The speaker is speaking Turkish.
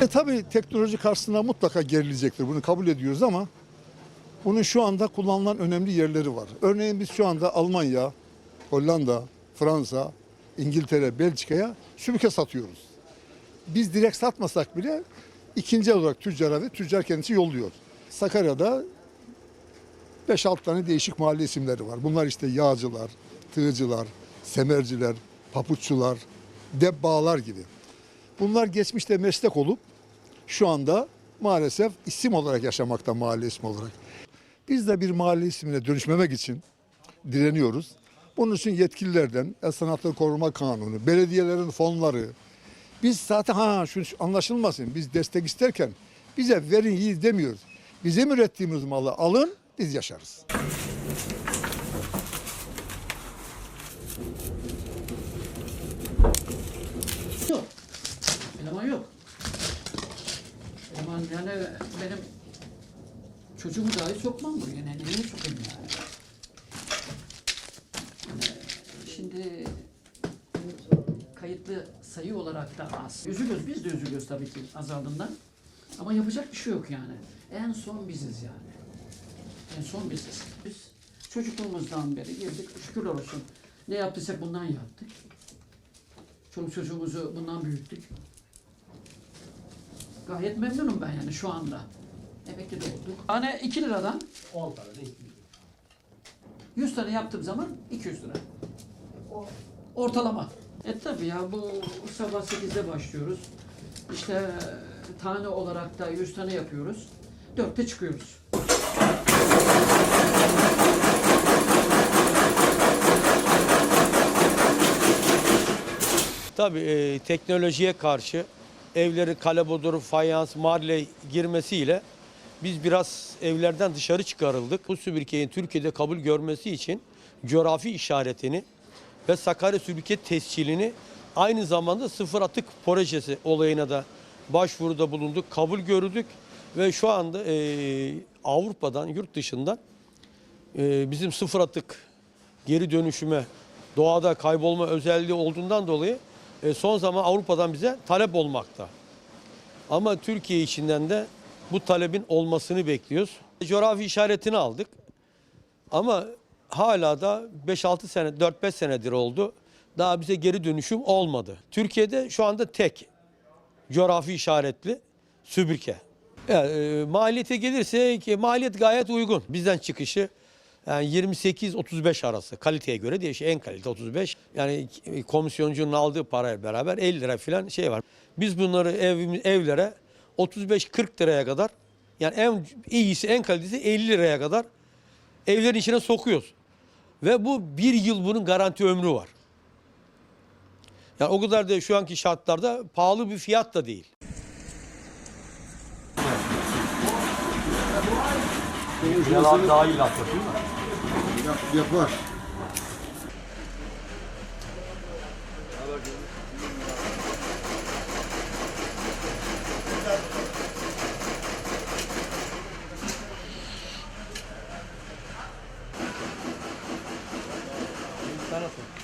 E tabii teknoloji karşısında mutlaka gerilecektir. Bunu kabul ediyoruz ama bunun şu anda kullanılan önemli yerleri var. Örneğin biz şu anda Almanya, Hollanda, Fransa, İngiltere, Belçika'ya sübüke satıyoruz. Biz direkt satmasak bile ikinci olarak tüccara ve tüccar kendisi yolluyor. Sakarya'da 5-6 tane değişik mahalle isimleri var. Bunlar işte yağcılar, tığcılar, semerciler, papuççular, debbağlar gibi. Bunlar geçmişte meslek olup şu anda maalesef isim olarak yaşamakta mahalle ismi olarak. Biz de bir mahalle ismine dönüşmemek için direniyoruz. Bunun için yetkililerden, El Sanatları Koruma Kanunu, belediyelerin fonları, biz zaten ha şu anlaşılmasın biz destek isterken bize verin yiyiz demiyoruz. Bizim ürettiğimiz malı alın biz yaşarız. Yok. Eleman yok. Eleman yani benim çocuğumu dahi sokmam buraya. Yani niye sokayım yani? şimdi kayıtlı sayı olarak da az. Üzülüyoruz, biz de üzülüyoruz tabii ki azaldığından. Ama yapacak bir şey yok yani. En son biziz yani. En son biziz. Biz çocukluğumuzdan beri girdik, şükürler olsun. Ne yaptıysak bundan yaptık. Çoluk çocuğumuzu bundan büyüttük. Gayet memnunum ben yani şu anda. Emekli de olduk. Hani 2 liradan 10 tane de 100 tane yaptığım zaman 200 lira. Ortalama. E tabi ya bu sabah 8'de başlıyoruz. İşte tane olarak da 100 tane yapıyoruz. 4'te çıkıyoruz. Tabii e, teknolojiye karşı evleri kalebodur, fayans, marle girmesiyle biz biraz evlerden dışarı çıkarıldık. Bu sübürgenin Türkiye'de kabul görmesi için coğrafi işaretini ve Sakarya sübürge tescilini aynı zamanda sıfır atık projesi olayına da başvuruda bulunduk, kabul gördük ve şu anda e, Avrupa'dan, yurt dışından e, bizim sıfır atık geri dönüşüme, doğada kaybolma özelliği olduğundan dolayı e, son zaman Avrupa'dan bize talep olmakta. Ama Türkiye içinden de bu talebin olmasını bekliyoruz. Coğrafi işaretini aldık. Ama hala da 5-6 sene, 4-5 senedir oldu. Daha bize geri dönüşüm olmadı. Türkiye'de şu anda tek coğrafi işaretli sübürge. Yani, e, maliyete gelirse ki maliyet gayet uygun. Bizden çıkışı yani 28-35 arası kaliteye göre değişiyor. En kalite 35. Yani komisyoncunun aldığı parayla beraber 50 lira falan şey var. Biz bunları ev, evlere 35-40 liraya kadar yani en iyisi en kalitesi 50 liraya kadar evlerin içine sokuyoruz. Ve bu bir yıl bunun garanti ömrü var. Yani o kadar da şu anki şartlarda pahalı bir fiyat da değil. Yalan daha iyi laf değil yap, yapar. Gracias.